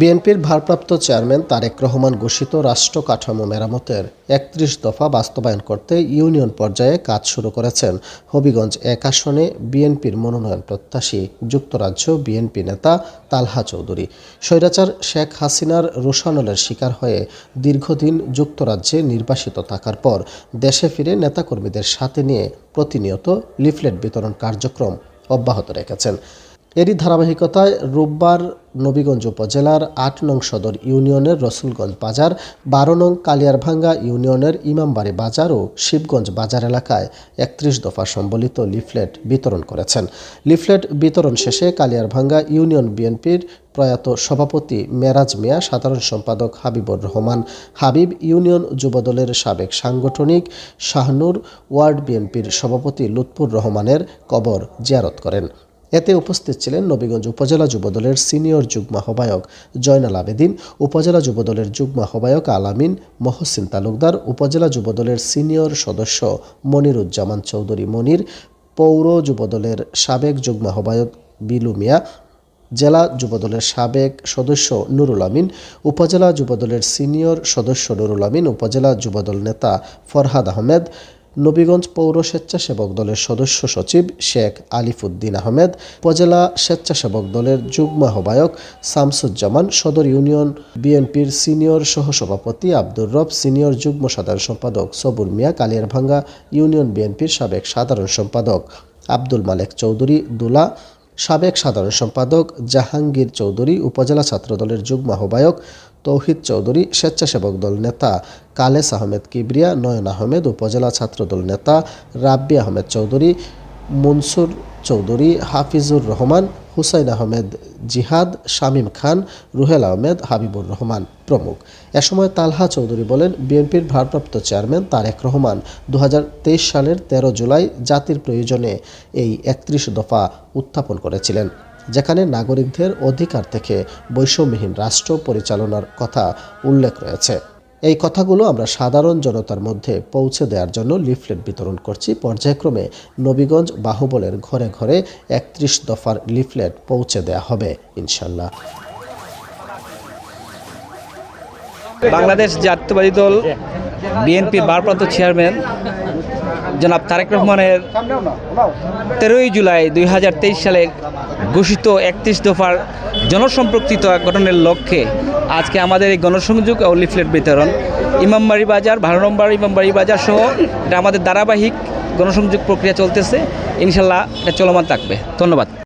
বিএনপির ভারপ্রাপ্ত চেয়ারম্যান তারেক রহমান ঘোষিত রাষ্ট্র কাঠামো মেরামতের একত্রিশ দফা বাস্তবায়ন করতে ইউনিয়ন পর্যায়ে কাজ শুরু করেছেন হবিগঞ্জ এক আসনে বিএনপির মনোনয়ন প্রত্যাশী যুক্তরাজ্য বিএনপি নেতা তালহা চৌধুরী। স্বৈরাচার শেখ হাসিনার রোশানলের শিকার হয়ে দীর্ঘদিন যুক্তরাজ্যে নির্বাসিত থাকার পর দেশে ফিরে নেতাকর্মীদের সাথে নিয়ে প্রতিনিয়ত লিফলেট বিতরণ কার্যক্রম অব্যাহত রেখেছেন। এরই ধারাবাহিকতায় রোববার নবীগঞ্জ উপজেলার আট নং সদর ইউনিয়নের রসুলগঞ্জ বাজার, বারো নং কালিয়ারভাঙ্গা ইউনিয়নের ইমামবাড়ি বাজার ও শিবগঞ্জ বাজার এলাকায় একত্রিশ দফা সম্বলিত লিফলেট বিতরণ করেছেন। লিফলেট বিতরণ শেষে কালিয়ারভাঙ্গা ইউনিয়ন বিএনপির প্রয়াত সভাপতি মেরাজ মিয়া, সাধারণ সম্পাদক হাবিবুর রহমান, হাবিব ইউনিয়ন যুবদলের সাবেক সাংগঠনিক শাহনুর, ওয়ার্ড বিএনপির সভাপতি লুৎফুর রহমানের কবর জিয়ারত করেন। এতে উপস্থিত ছিলেন নবীগঞ্জ উপজেলা যুবদলের সিনিয়র যুগ্ম আহ্বায়ক জয়নাল আবেদিন, উপজেলা যুবদলের যুগ্ম আহ্বায়ক আলামিন মহসিন তালুকদার, উপজেলা যুবদলের সিনিয়র সদস্য মনিরুজ্জামান চৌধুরী মনির, পৌর যুবদলের সাবেক যুগ্ম আহ্বায়ক বিলু মিয়া, জেলা যুবদলের সাবেক সদস্য নুরুল আমিন, উপজেলা যুবদলের সিনিয়র সদস্য নুরুল আমিন, উপজেলা যুবদল নেতা ফরহাদ আহমেদ নবীগঞ্জ পৌর স্বেচ্ছাসেবক দলের সদস্য সচিব শেখ আলিফুদ্দিন আহমেদ, উপজেলা স্বেচ্ছাসেবক দলের যুগ্ম আহ্বায়ক শামসুজ্জামান, সদর ইউনিয়ন বিএনপির সিনিয়র সহসভাপতি আব্দুর রব, সিনিয়র যুগ্ম সাধারণ সম্পাদক সবুর মিয়া, কালিয়ারভাঙ্গা ইউনিয়ন বিএনপির সাবেক সাধারণ সম্পাদক আব্দুল মালেক চৌধুরী, দুলা সাবেক সাধারণ সম্পাদক জাহাঙ্গীর চৌধুরী, উপজেলা ছাত্রদলের যুগ্ম আহ্বায়ক তৌহিদ চৌধুরী স্বেচ্ছাসেবক দল নেতা, কালেস আহমেদ কিবরিয়া, নয়ন আহমেদ উপজেলা ছাত্রদল নেতা, রাব্বি আহমেদ চৌধুরী, মনসুর চৌধুরী, হাফিজুর রহমান হুসাইন আহমেদ, জিহাদ শামীম খান, রুহেল আহমেদ, হাবিবুর রহমান প্রমুখ। এ সময় তালহা চৌধুরী বলেন, বিএনপির ভারপ্রাপ্ত চেয়ারম্যান তারেক রহমান দু হাজার তেইশ সালের ১৩ জুলাই জাতির প্রয়োজনে এই একত্রিশ দফা উত্থাপন করেছিলেন, যেখানে নাগরিকদের অধিকার থেকে বৈষম্যহীন রাষ্ট্র পরিচালনার কথা উল্লেখ রয়েছে। এই কথাগুলো আমরা সাধারণ জনতার মধ্যে পৌঁছে দেওয়ার জন্য লিফলেট বিতরণ করছি। পর্যায়ক্রমে নবীগঞ্জ বাহুবলের ঘরে ঘরে একত্রিশ দফার লিফলেট পৌঁছে দেওয়া হবে, ইনশাল্লাহ। বাংলাদেশ জাতীয়বাদী দল, বিএনপির ভারপ্রাপ্ত চেয়ারম্যান জনাব তারেক রহমানের তেরোই জুলাই দুই হাজার তেইশ সালে ঘোষিত একত্রিশ দফার জনসম্পৃক্ত গঠনের লক্ষ্যে আজকে আমাদের এই গণসংযোগ ও লিফলেট বিতরণ। ইমামবাড়ি বাজার ভালো নম্বর ইমামবাড়ি বাজার সহ এটা আমাদের ধারাবাহিক গণসংযোগ প্রক্রিয়া চলতেছে। ইনশাল্লাহ এটা চলমান থাকবে। ধন্যবাদ।